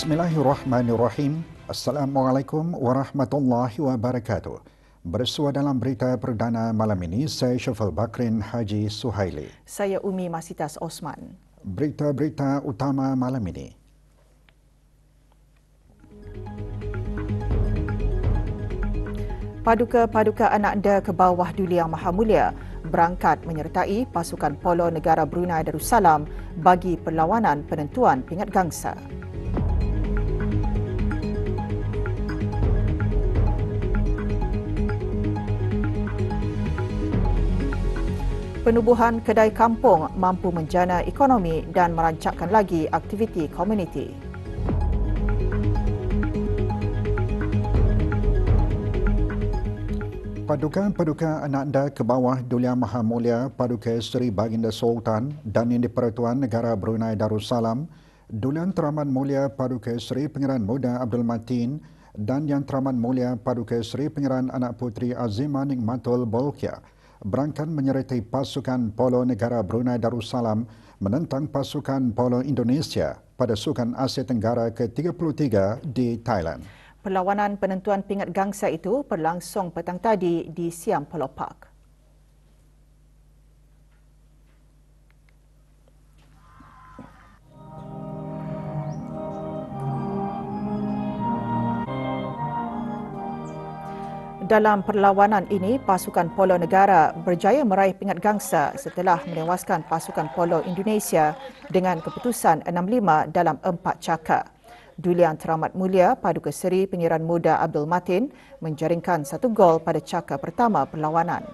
Bismillahirrahmanirrahim. Assalamualaikum warahmatullahi wabarakatuh. Bersua dalam berita perdana malam ini, saya Syafal Bakrin Haji Suhaili. Saya Umi Masitas Osman. Berita-berita utama malam ini. Paduka-paduka anak anda ke bawah Duli Yang Maha Mulia berangkat menyertai pasukan polo negara Brunei Darussalam bagi perlawanan penentuan pingat gangsa. Penubuhan kedai kampung mampu menjana ekonomi dan merancangkan lagi aktiviti komuniti. Paduka-paduka anak anda ke bawah Duli Yang Maha Mulia Paduka Seri Baginda Sultan dan Yang di-Pertuan Negara Brunei Darussalam, Duli Teraman Mulia Paduka Seri Pengiran Muda Abdul Matin dan Yang Teraman Mulia Paduka Seri Pengiran Anak Puteri Azimah Nikmatul Bolkiah berangkat menyertai pasukan polo negara Brunei Darussalam menentang pasukan polo Indonesia pada Sukan Asia Tenggara ke-33 di Thailand. Perlawanan penentuan pingat gangsa itu berlangsung petang tadi di Siam Polo Park. Dalam perlawanan ini, pasukan polo negara berjaya meraih pingat gangsa setelah menewaskan pasukan polo Indonesia dengan keputusan 6-5 dalam empat cakar. Dulian Teramat Mulia Paduka Seri Pengiran Muda Abdul Matin menjaringkan satu gol pada cakar pertama perlawanan.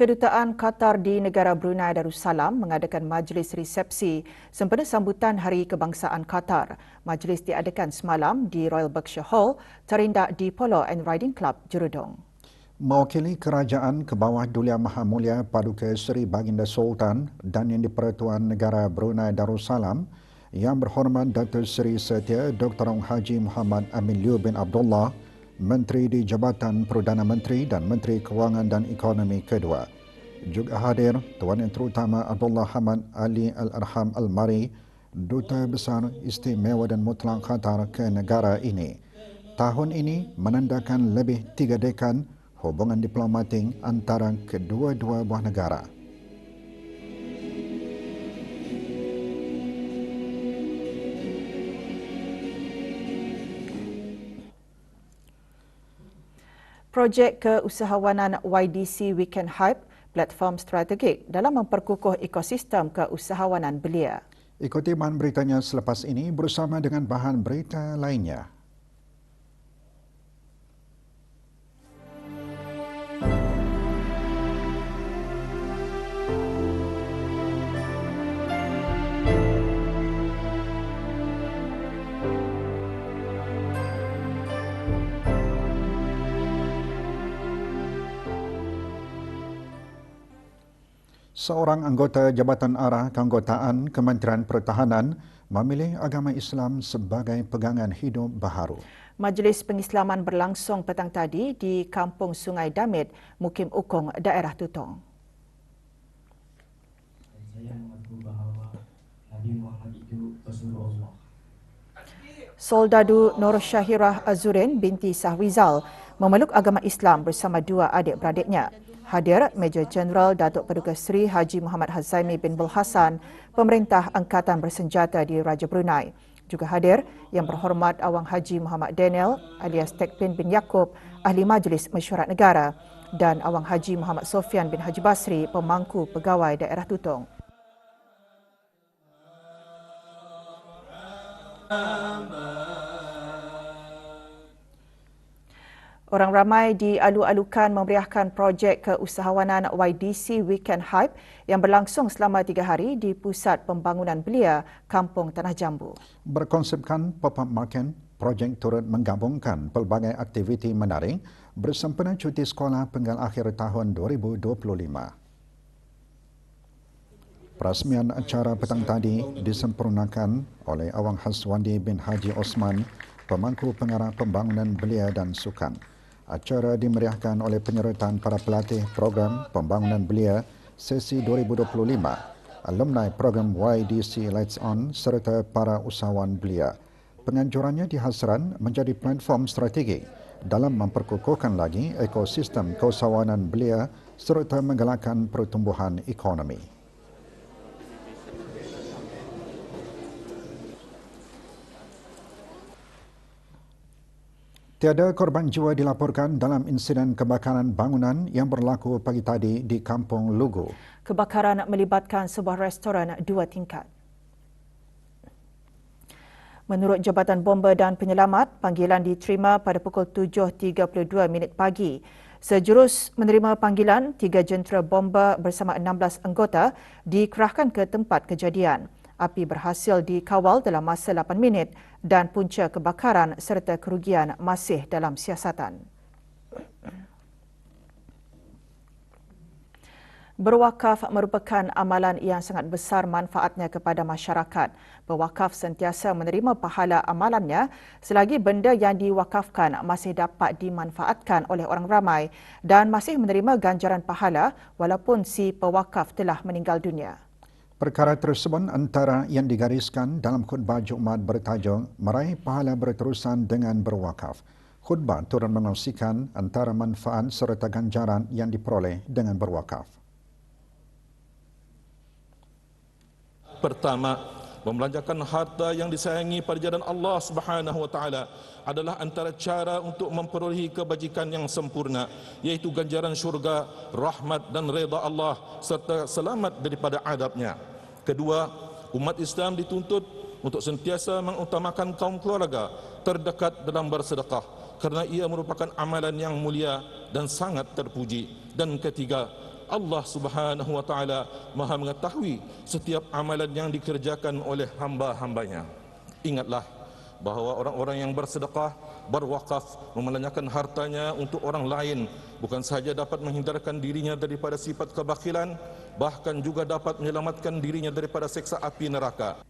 Kedutaan Qatar di negara Brunei Darussalam mengadakan majlis resepsi sempena sambutan Hari Kebangsaan Qatar. Majlis diadakan semalam di Royal Berkshire Hall, terindak di Polo and Riding Club, Jurudong. Mewakili kerajaan ke bawah Dulia Maha Mulia Paduka Seri Baginda Sultan dan yang di-Pertuan Negara Brunei Darussalam, yang berhormat Dr. Seri Setia Dr. Haji Muhammad Amin Liu bin Abdullah, Menteri di Jabatan Perdana Menteri dan Menteri Kewangan dan Ekonomi kedua. Juga hadir Tuan Yang Terutama Abdullah Hamad Ali Al-Arham Al-Mari, Duta Besar Istimewa dan Mutlak Qatar ke negara ini. Tahun ini menandakan lebih tiga dekan hubungan diplomatik antara kedua-dua buah negara. Projek keusahawanan YDC Weekend Hype platform strategik dalam memperkukuh ekosistem keusahawanan belia. Ikuti bahan beritanya selepas ini bersama dengan bahan berita lainnya. Seorang anggota Jabatan Arah Keanggotaan Kementerian Pertahanan memilih agama Islam sebagai pegangan hidup baharu. Majlis pengislaman berlangsung petang tadi di Kampung Sungai Damit, Mukim Ukong, daerah Tutong. Saya mengaku bahawa Nabi Muhammad itu Rasulullah. Soldadu Nur Syahirah Azurin binti Sahwizal memeluk agama Islam bersama dua adik-beradiknya. Hadir Major Jeneral Datuk Paduka Seri Haji Muhammad Hazaimi bin Bul Hassan, Pemerintah Angkatan Bersenjata di Raja Brunei. Juga hadir Yang Berhormat Awang Haji Muhammad Daniel alias Tekpin bin Yaakob, Ahli Majlis Mesyuarat Negara dan Awang Haji Muhammad Sofian bin Haji Basri, Pemangku Pegawai Daerah Tutong. Orang ramai dialu-alukan memeriahkan projek keusahawanan YDC Weekend Hype yang berlangsung selama tiga hari di Pusat Pembangunan Belia, Kampung Tanah Jambu. Berkonsepkan pop-up market, projek turut menggabungkan pelbagai aktiviti menarik bersempena cuti sekolah penggal akhir tahun 2025. Perasmian acara petang tadi disempurnakan oleh Awang Haswandi bin Haji Osman, pemangku pengarah pembangunan belia dan sukan. Acara dimeriahkan oleh penyertaan para pelatih program pembangunan belia sesi 2025, alumni program YDC Lights On serta para usahawan belia. Penganjurannya dihasran menjadi platform strategi dalam memperkukuhkan lagi ekosistem keusahawanan belia serta menggalakkan pertumbuhan ekonomi. Tiada korban jiwa dilaporkan dalam insiden kebakaran bangunan yang berlaku pagi tadi di Kampung Lugu. Kebakaran melibatkan sebuah restoran dua tingkat. Menurut Jabatan Bomba dan Penyelamat, panggilan diterima pada pukul 7.32 minit pagi. Sejurus menerima panggilan, tiga jentera bomba bersama 16 anggota dikerahkan ke tempat kejadian. Api berhasil dikawal dalam masa 8 minit dan punca kebakaran serta kerugian masih dalam siasatan. Berwakaf merupakan amalan yang sangat besar manfaatnya kepada masyarakat. Berwakaf sentiasa menerima pahala amalannya selagi benda yang diwakafkan masih dapat dimanfaatkan oleh orang ramai dan masih menerima ganjaran pahala walaupun si pewakaf telah meninggal dunia. Perkara tersebut antara yang digariskan dalam khutbah Jumaat bertajuk Meraih Pahala Berterusan dengan Berwakaf. Khutbah turut mengongsikan antara manfaat serta ganjaran yang diperoleh dengan berwakaf. Pertama, membelanjakan harta yang disayangi pada jalan Allah Subhanahu wa taala adalah antara cara untuk memperolehi kebajikan yang sempurna yaitu ganjaran syurga, rahmat dan redha Allah serta selamat daripada adabnya. Kedua, umat Islam dituntut untuk sentiasa mengutamakan kaum keluarga terdekat dalam bersedekah kerana ia merupakan amalan yang mulia dan sangat terpuji. Dan ketiga, Allah Subhanahu wa taala Maha mengetahui setiap amalan yang dikerjakan oleh hamba-hambanya. Ingatlah bahawa orang-orang yang bersedekah, berwakaf, memelanjakan hartanya untuk orang lain bukan sahaja dapat menghindarkan dirinya daripada sifat kebakilan, bahkan juga dapat menyelamatkan dirinya daripada seksa api neraka.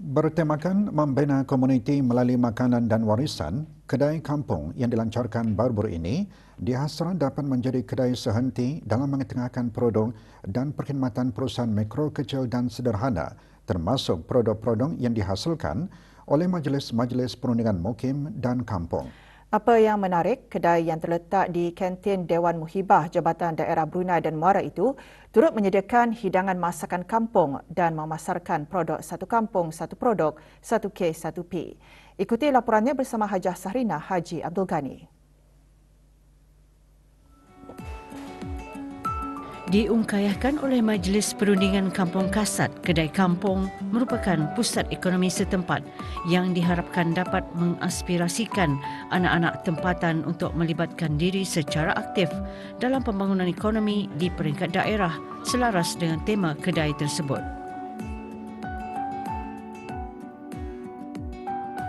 Bertemakan membina komuniti melalui makanan dan warisan, kedai kampung yang dilancarkan baru-baru ini dihasrat dapat menjadi kedai sehenti dalam mengetengahkan produk dan perkhidmatan perusahaan mikro, kecil dan sederhana termasuk produk-produk yang dihasilkan oleh majlis-majlis perundingan mukim dan kampung. Apa yang menarik, kedai yang terletak di kantin Dewan Muhibah Jabatan Daerah Brunei dan Muara itu turut menyediakan hidangan masakan kampung dan memasarkan produk satu kampung, satu produk, satu K, satu P. Ikuti laporannya bersama Hajah Sahrina Haji Abdul Ghani. Diungkayahkan oleh Majlis Perundingan Kampung Kasat Kedai Kampung merupakan pusat ekonomi setempat yang diharapkan dapat mengaspirasikan anak-anak tempatan untuk melibatkan diri secara aktif dalam pembangunan ekonomi di peringkat daerah selaras dengan tema kedai tersebut.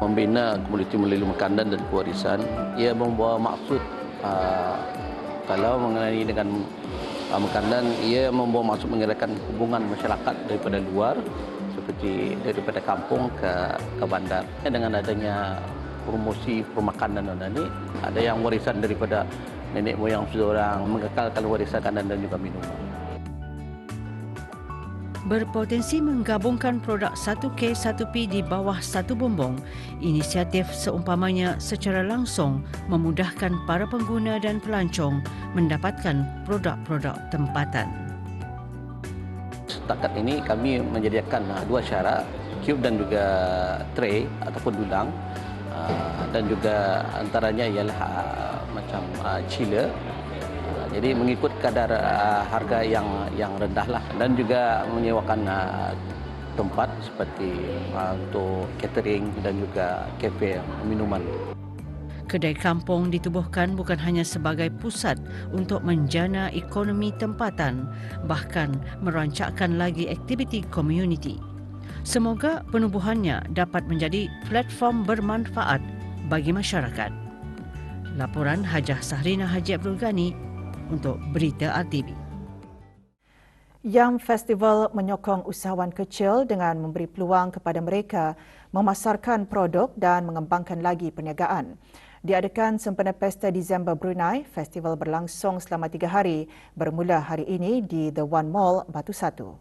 Membina komuniti melalui makanan dan kewarisan ia membawa maksud uh, kalau mengenai dengan uh, makanan ia membawa masuk menggerakkan hubungan masyarakat daripada luar seperti daripada kampung ke ke bandar dengan adanya promosi permakanan dan ini ada yang warisan daripada nenek moyang seorang mengekalkan warisan makanan dan juga minuman. Berpotensi menggabungkan produk 1K 1P di bawah satu bumbung. Inisiatif seumpamanya secara langsung memudahkan para pengguna dan pelancong mendapatkan produk-produk tempatan. Setakat ini kami menyediakan uh, dua syarat, cube dan juga tray ataupun dulang uh, dan juga antaranya ialah uh, macam chiller jadi mengikut kadar uh, harga yang yang rendah lah dan juga menyewakan uh, tempat seperti uh, untuk catering dan juga kafe minuman. Kedai kampung ditubuhkan bukan hanya sebagai pusat untuk menjana ekonomi tempatan, bahkan merancakkan lagi aktiviti komuniti. Semoga penubuhannya dapat menjadi platform bermanfaat bagi masyarakat. Laporan Hajah Sahrina Haji Abdul Ghani untuk Berita RTV. Yang Festival menyokong usahawan kecil dengan memberi peluang kepada mereka memasarkan produk dan mengembangkan lagi perniagaan. Diadakan sempena Pesta Disember Brunei, festival berlangsung selama tiga hari bermula hari ini di The One Mall, Batu Satu.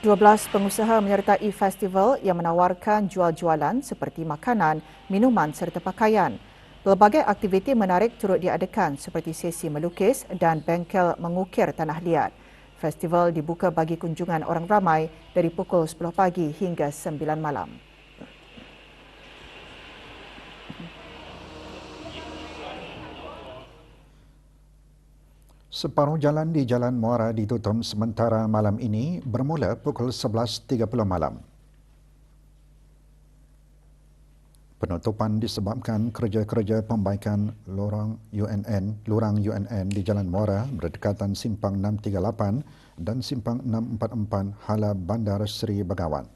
12 pengusaha menyertai festival yang menawarkan jual-jualan seperti makanan, minuman serta pakaian. Pelbagai aktiviti menarik turut diadakan seperti sesi melukis dan bengkel mengukir tanah liat. Festival dibuka bagi kunjungan orang ramai dari pukul 10 pagi hingga 9 malam. Separuh jalan di Jalan Muara ditutup sementara malam ini bermula pukul 11.30 malam. Penutupan disebabkan kerja-kerja pembaikan lorong UNN, lurang UNN di Jalan Muara berdekatan Simpang 638 dan Simpang 644 Hala Bandar Seri Begawan.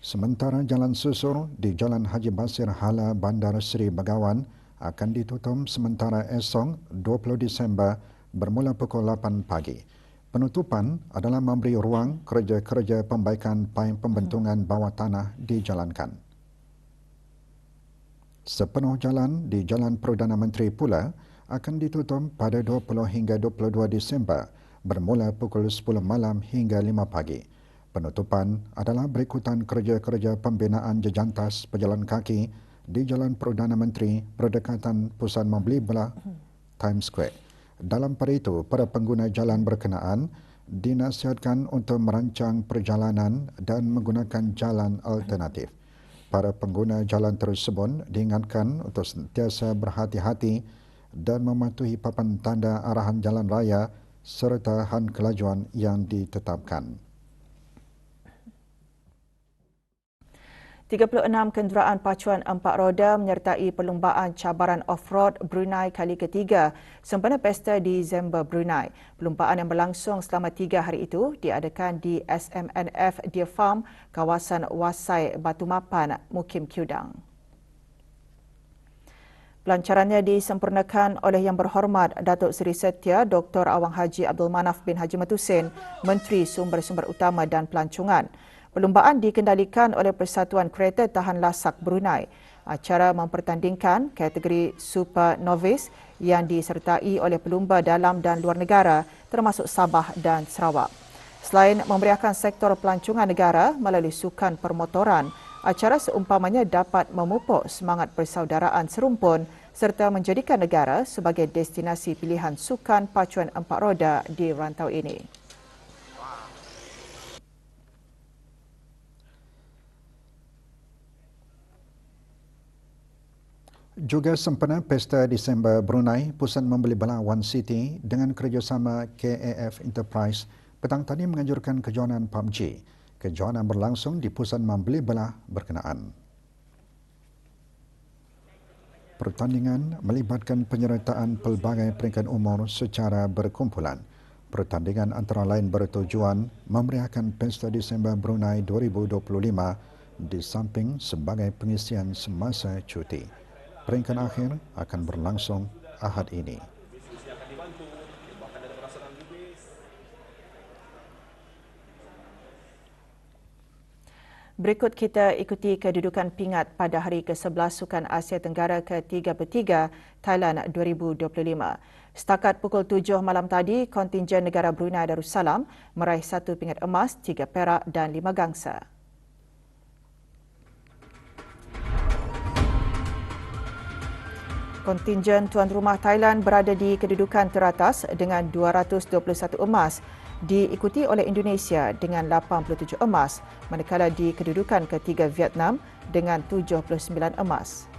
Sementara jalan susur di Jalan Haji Basir Hala Bandar Seri Begawan akan ditutup sementara esok 20 Disember bermula pukul 8 pagi. Penutupan adalah memberi ruang kerja-kerja pembaikan paim pembentungan bawah tanah dijalankan. Sepenuh jalan di Jalan Perdana Menteri pula akan ditutup pada 20 hingga 22 Disember bermula pukul 10 malam hingga 5 pagi. Penutupan adalah berikutan kerja-kerja pembinaan jejantas pejalan kaki di Jalan Perdana Menteri berdekatan Pusat Membeli Belah Times Square. Dalam pada itu, para pengguna jalan berkenaan dinasihatkan untuk merancang perjalanan dan menggunakan jalan alternatif. Para pengguna jalan tersebut diingatkan untuk sentiasa berhati-hati dan mematuhi papan tanda arahan jalan raya serta han kelajuan yang ditetapkan. 36 kenderaan pacuan empat roda menyertai perlumbaan cabaran off-road Brunei kali ketiga sempena Pesta Disember Brunei. Perlumbaan yang berlangsung selama tiga hari itu diadakan di SMNF Deer Farm, kawasan Wasai Batu Mapan, Mukim Kiudang. Pelancarannya disempurnakan oleh Yang Berhormat Datuk Seri Setia Dr. Awang Haji Abdul Manaf bin Haji Matusin, Menteri Sumber-Sumber Utama dan Pelancongan. Perlumbaan dikendalikan oleh Persatuan Kereta Tahan Lasak Brunei. Acara mempertandingkan kategori Super Novice yang disertai oleh pelumba dalam dan luar negara termasuk Sabah dan Sarawak. Selain memberiakan sektor pelancongan negara melalui sukan permotoran, acara seumpamanya dapat memupuk semangat persaudaraan serumpun serta menjadikan negara sebagai destinasi pilihan sukan pacuan empat roda di rantau ini. Juga sempena Pesta Disember Brunei, Pusat Membeli Belah One City dengan kerjasama KAF Enterprise petang tadi menganjurkan kejohanan PUBG. Kejohanan berlangsung di Pusat Membeli Belah berkenaan. Pertandingan melibatkan penyertaan pelbagai peringkat umur secara berkumpulan. Pertandingan antara lain bertujuan memeriahkan Pesta Disember Brunei 2025 di samping sebagai pengisian semasa cuti peringkat akhir akan berlangsung Ahad ini. Berikut kita ikuti kedudukan pingat pada hari ke-11 Sukan Asia Tenggara ke-33 Thailand 2025. Setakat pukul 7 malam tadi, kontingen negara Brunei Darussalam meraih satu pingat emas, tiga perak dan lima gangsa. Kontingen tuan rumah Thailand berada di kedudukan teratas dengan 221 emas diikuti oleh Indonesia dengan 87 emas manakala di kedudukan ketiga Vietnam dengan 79 emas.